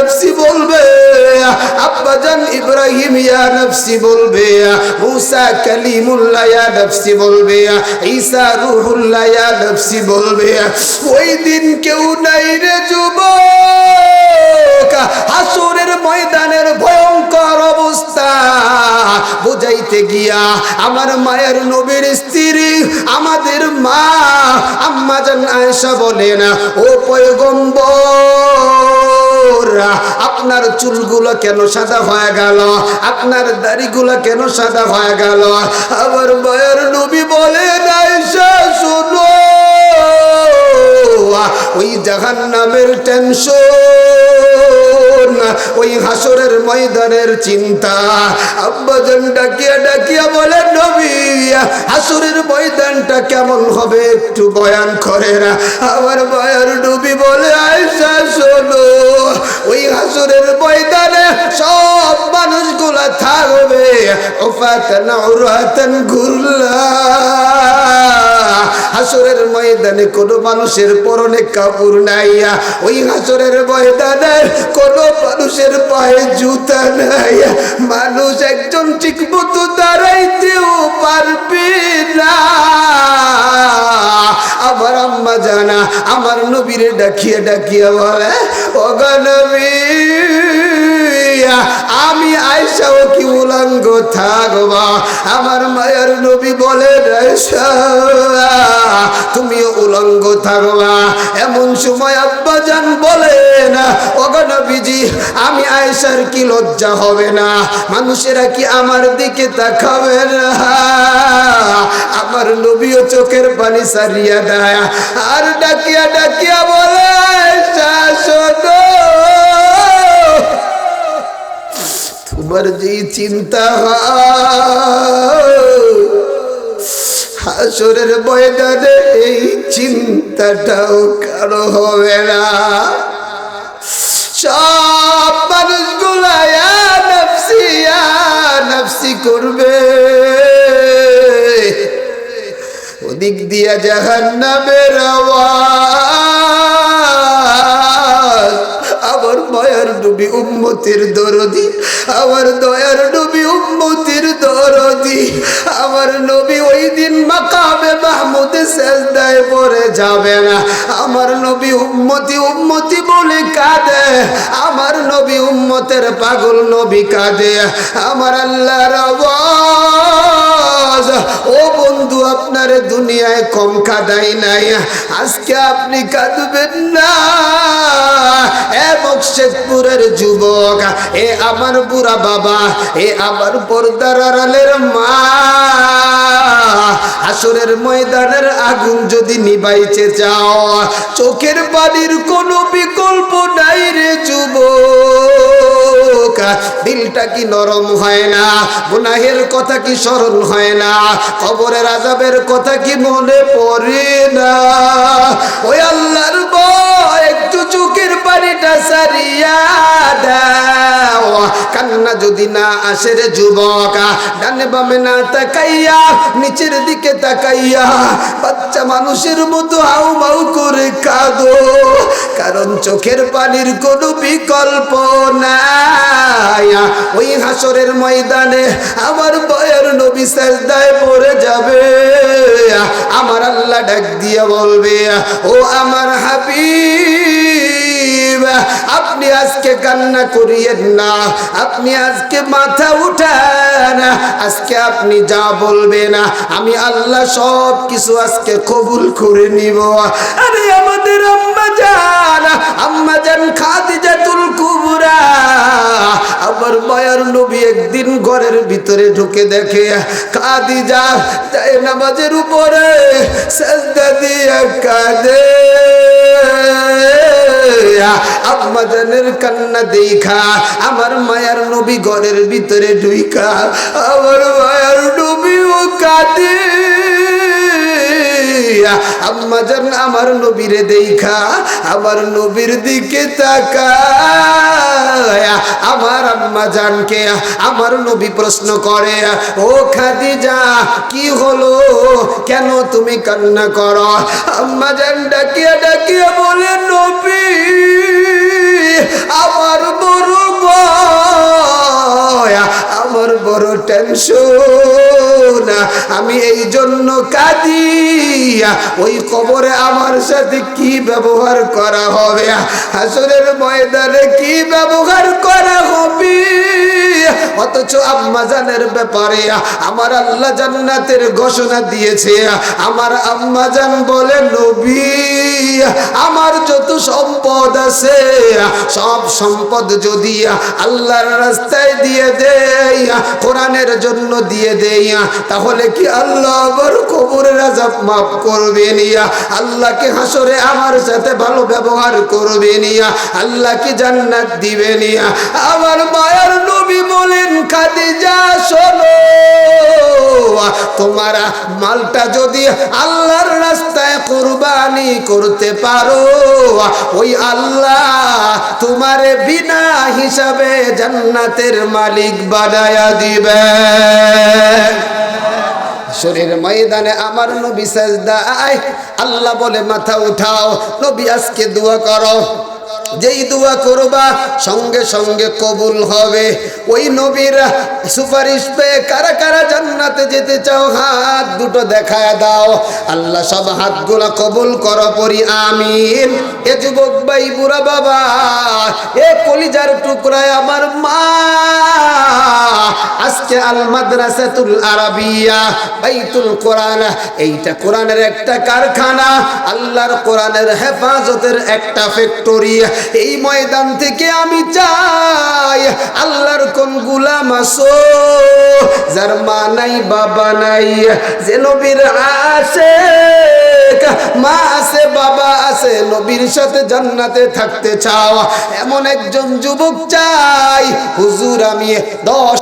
নফসি বলবে আব্বাজান ইব্রাহিম, ইয়া নফসি বলবে, মুসা কালিমুল্লাহ, ইয়া নফসি বলবে, ঈসা রুহুল্লাহ, ইয়া নফসি বলবে, ওই দিন কেউ নাই রে যুবক, হাসুরের ময়দানের ভয়ঙ্কর অবস্থা। বুঝাইতে গিয়া আমার মায়ের নবীর স্ত্রী, আমাদের মা, আম্মা জান আয়েশা বলেন, ও পয়গম্বর আপনার চুলগুলো কেন সাদা হয়ে গেল? আপনার দাড়িগুলো কেন সাদা হয়ে গেল? আমার বয়ের নবী বলে শুনো। ওই জাহান নামের টেনশন ওই হাসরের ময়দানের চিন্তা। আব্বাজান ডাকিয়া ডাকিয়া বলে, নবী, হাসরের ময়দানটা কেমন হবে একটু বয়ান করে না। আমার বয়ার ডুবি বলে আয়সা শোনো, ওই হাসরের ময়দানে সব মানুষগুলা থাকবে। ওফাতান ঘুরলা হাসরের ময়দানে কোনো মানুষের পরনে কাপড় নাই ওই হাসরের ময়দানে কোনো মানুষের পায়ে জুতা নাই মানুষ একজন ঠিক মতো দাঁড়াইতেও পারবে না। আমার আম্মা জানা, আমার নবীরে ডাকিয়া, ডাকিয়ে বলে, ওগা নবী আমি আয়সাও কি উলঙ্গ থাকবা? আমার মায়ের নবী বলে তুমিও উলঙ্গ থাকবা। এমন সময় আব্বা জান বলেন অগনবীজি আমি আয়সার কি লজ্জা হবে না? মানুষেরা কি আমার দিকে তাকাবে না? আমার নবীও চোখের পানি সারিয়া দেয়, আর ডাকিয়া ডাকিয়া বলে আয়সা তোমার যে চিন্তা, হাসরের ময়দানে এই চিন্তাটাও কারও হবে না। সব মানুষগুলা করবে। ওদিক দিয়া জাহান্নামের আওয়াজ ডুবি উম্মতির দরদি, আমার দয়ার ডুবি উম্মতির দরদি, আমার নবী ওই দিন মাকামে সেজদায় যাবে না। আমার নবী উম্মতি উম্মতি বলে কাঁদে, আমার নবী উম্মতের পাগল নবী কাঁদে। আমার আল্লাহর আওয়াজ ও বন্ধু, আপনার দুনিয়ায় কম কাদাই নাই। আজকে আপনি কাঁদবেন না। এ বক্সেদপুরের যুবক, এ আমার বুড়া বাবা, এ আমার পর্দার আড়ালের মা। আসরের ময়দানের আগুন যদি নিবাইতে চাও, চোখের পানির কোনো বিকল্প নাই রে যুবক। দিলটা কি নরম হয় না, গুনাহের কথা কি স্মরণ হয় না, কবরের আজাবের কথা কি মনে পড়ে না? ওই আল্লাহর বয় একটু চুকের পানিটা সারিয়া দাও কান্না যদি না আসে রে যুবক, ডানে বামে না তাকাইয়া, নিচের দিকে তাকাইয়া, বাচ্চা মানুষের মতো হাউ মাউ করে কাঁদো। কারণ চোখের পানির কোনো বিকল্প নাই। ওই হাসরের ময়দানে আমার বয়ের নবী সাজদায় পড়ে যাবে। আমার আল্লাহ ডাক দিয়ে বলবে, ও আমার হাবিব আপনি আজকে কান্না করিয়েন না, আপনি আজকে মাথা উঠান, আজকে আপনি যা বলবেন, আমি আল্লাহ সব কিছু আজকে কবুল করে নিব। আরে আমাদের আম্মা জান আম্মা জান খাদিজাতুল কুবরা, আমার মায়ার নবী একদিন ঘরের ভিতরে ঢুকে দেখে, খাদিজা, তাই নামাজের উপরে সেজদা দিয়ে কাঁদে। আম্মাজানের কান্না দেখা, আমার মায়ার নবী ঘরের ভিতরে ঢুইকা, আমার মায়ার নবী ও কাঁদে আম্মাজান আমার নবীরে দেখা, আমার নবীর দিকে তাকায়। আমার আম্মা জানকে, আমার নবী প্রশ্ন করে, ও খাদিজা কি হলো? কেন তুমি কান্না করো? আম্মা যান ডাকিয়া ডাকিয়া বলে, নবি, আমার বড় আমার বড় টেনশন। আমি এই জন্য কাঁদি। ওই কবরে আমার সাথে কি ব্যবহার করা হবে? হাসরের ময়দানে কি ব্যবহার করা হবে? অথচ আম্মা জানের ব্যাপারে আমার আল্লাহ জান্নাতের ঘোষণা দিয়েছে। আমার আম্মা জান বলে, নবী, আমার যত সম্পদ আছে, সব সম্পদ যদি আল্লাহর রাস্তায় দিয়ে দেই, কোরআনের জন্য দিয়ে দেই, তাহলে কি আল্লাহ আবার কবরের আজাব মাফ করবে নিয়া আল্লাহকে হাসরে আমার সাথে ভালো ব্যবহার করবে নিয়া আল্লাহ কি জান্নাত দিবে নিয়া আমার মায়ের নবী বলেন খাদিজা, শোনো। তোমার মালটা যদি আল্লাহর রাস্তায় করতে পারো, ওই আল্লাহ তোমার বিনা হিসাবে জান্নাতের মালিক বানায়া দিবে। শরীর ময়দানে আমার নবী সাজদায় আল্লাহ বলে, মাথা উঠাও, নবী আজকে দোয়া করো। যেই দোয়া করবা, সঙ্গে সঙ্গে কবুল হবে। ওই নবীর সুপারিশ পেয়ে কারা কারা জান্নাতে যেতে চাও, হাত দুটো দেখায় দাও। আল্লাহ সব হাতগুলো কবুল করো পরি, আমিন। এ যুবক ভাই, বুড়া বাবা, এ কলিজার টুকরায় আমার মা। আজকে আল মাদ্রাসাতুল আরাবিয়া, বাইতুল কোরআন, এইটা কোরআনের একটা কারখানা, আল্লাহর কোরআনের হেফাজতের একটা ফ্যাক্টরি। এই ময়দান থেকে আমি চাই আল্লাহর কোন গুলাম আসো। যার মা নাই, বাবা নাই, যে নবীর আসে মা আছে, বাবা আছে, নবীর সাথে জান্নাতে থাকতে চাও। এমন একজন যুবক চাই, হুজুর আমি দশ